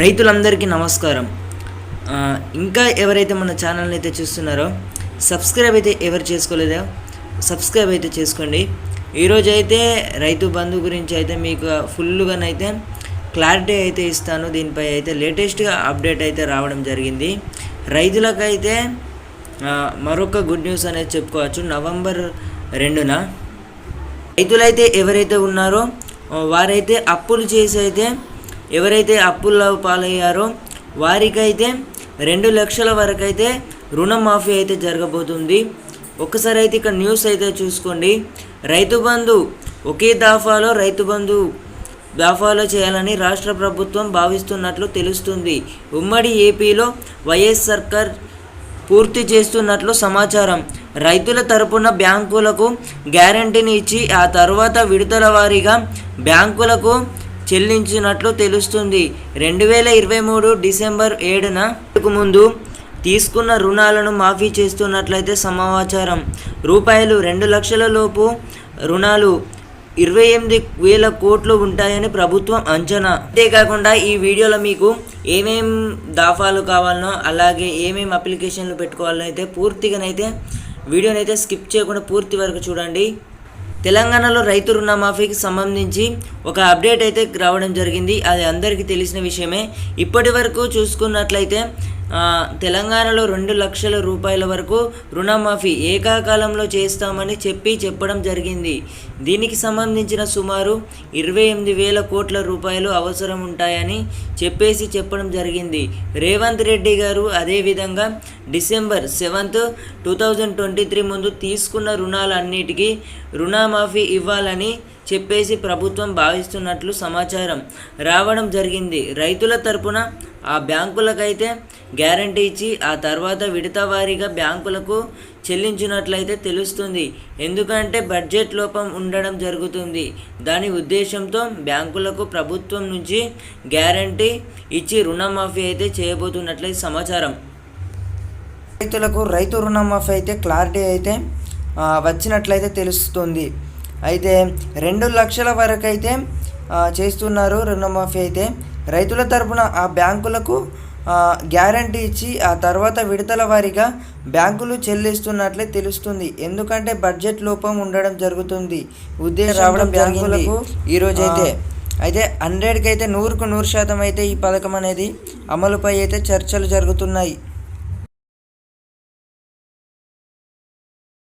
రైతులందరికీ నమస్కారం. ఇంకా ఎవరైతే మన ఛానల్ని అయితే చూస్తున్నారో సబ్స్క్రైబ్ అయితే ఎవరు చేసుకోలేదో? సబ్స్క్రైబ్ అయితే చేసుకోండి. ఈరోజు అయితే రైతు బంధు గురించి అయితే మీకు ఫుల్గానైతే క్లారిటీ అయితే ఇస్తాను. దీనిపై అయితే లేటెస్ట్గా అప్డేట్ అయితే రావడం జరిగింది. రైతులకైతే మరొక గుడ్ న్యూస్ అనేది చెప్పుకోవచ్చు. నవంబర్ రెండున రైతులైతే ఎవరైతే ఉన్నారో వారైతే అప్పులు చేసి అయితే ఎవరైతే అప్పుల్లో పాలయ్యారో వారికైతే రెండు లక్షల వరకు అయితే రుణమాఫీ అయితే జరగబోతుంది. ఒకసారి అయితే ఇక్కడ న్యూస్ అయితే చూసుకోండి. రైతు బంధు ఒకే దాఫాలో రైతు బంధు దాఫాలో చేయాలని రాష్ట్ర ప్రభుత్వం భావిస్తున్నట్లు తెలుస్తుంది. ఉమ్మడి ఏపీలో వైఎస్ సర్కార్ పూర్తి చేస్తున్నట్లు సమాచారం. రైతుల తరపున బ్యాంకులకు గ్యారంటీని ఇచ్చి ఆ తర్వాత విడతల వారీగా బ్యాంకులకు చెల్లించినట్లు తెలుస్తుంది. రెండు వేల ఇరవై మూడు డిసెంబర్ ఏడున ముందు తీసుకున్న రుణాలను మాఫీ చేస్తున్నట్లయితే సమాచారం. రూపాయలు రెండు లక్షల లోపు రుణాలు ఇరవై ఎనిమిది వేల కోట్లు ఉంటాయని ప్రభుత్వం అంచనా. అంతేకాకుండా ఈ వీడియోలో మీకు ఏమేం దాఫాలు కావాలనో అలాగే ఏమేం అప్లికేషన్లు పెట్టుకోవాలనో అయితే పూర్తిగానైతే వీడియోనైతే స్కిప్ చేయకుండా పూర్తి వరకు చూడండి. తెలంగాణలో రైతు రుణమాఫీకి సంబంధించి ఒక అప్డేట్ అయితే రావడం జరిగింది. అది అందరికీ తెలిసిన విషయమే. ఇప్పటి వరకు చూసుకున్నట్లయితే తెలంగాణలో రెండు లక్షల రూపాయల వరకు రుణమాఫీ ఏకాకాలంలో చేస్తామని చెప్పి చెప్పడం జరిగింది. దీనికి సంబంధించిన సుమారు ఇరవై ఎనిమిది వేల కోట్ల రూపాయలు అవసరం ఉంటాయని చెప్పేసి చెప్పడం జరిగింది. రేవంత్ రెడ్డి గారు అదేవిధంగా December seventh two thousand twenty three ముందు తీసుకున్న రుణాలన్నిటికీ రుణమాఫీ ఇవ్వాలని చెప్పేసి ప్రభుత్వం భావిస్తున్నట్లు సమాచారం. రావడం జరిగింది. రైతుల తరపున ఆ బ్యాంకులకైతే గ్యారంటీ ఇచ్చి ఆ తర్వాత విడత వారీగా బ్యాంకులకు చెల్లించినట్లయితే తెలుస్తుంది. ఎందుకంటే బడ్జెట్ లోపం ఉండడం జరుగుతుంది. దాని ఉద్దేశంతో బ్యాంకులకు ప్రభుత్వం నుంచి గ్యారంటీ ఇచ్చి రుణమాఫీ అయితే చేయబోతున్నట్లయితే సమాచారం. రైతులకు రైతు రుణమాఫీ అయితే క్లారిటీ అయితే వచ్చినట్లయితే తెలుస్తుంది. అయితే రెండు లక్షల వరకు అయితే చేస్తున్నారు రుణమాఫీ అయితే. రైతుల తరపున ఆ బ్యాంకులకు గ్యారంటీ ఇచ్చి ఆ తర్వాత విడతల వారీగా బ్యాంకులు చెల్లిస్తున్నట్లే తెలుస్తుంది. ఎందుకంటే బడ్జెట్ లోపం ఉండడం జరుగుతుంది. ఉద్దేశం రావడం బ్యాంకులకు ఈరోజు అయితే అయితే హండ్రెడ్కి అయితే నూరుకు నూరు శాతం అయితే ఈ పథకం అనేది అమలుపై అయితే చర్చలు జరుగుతున్నాయి.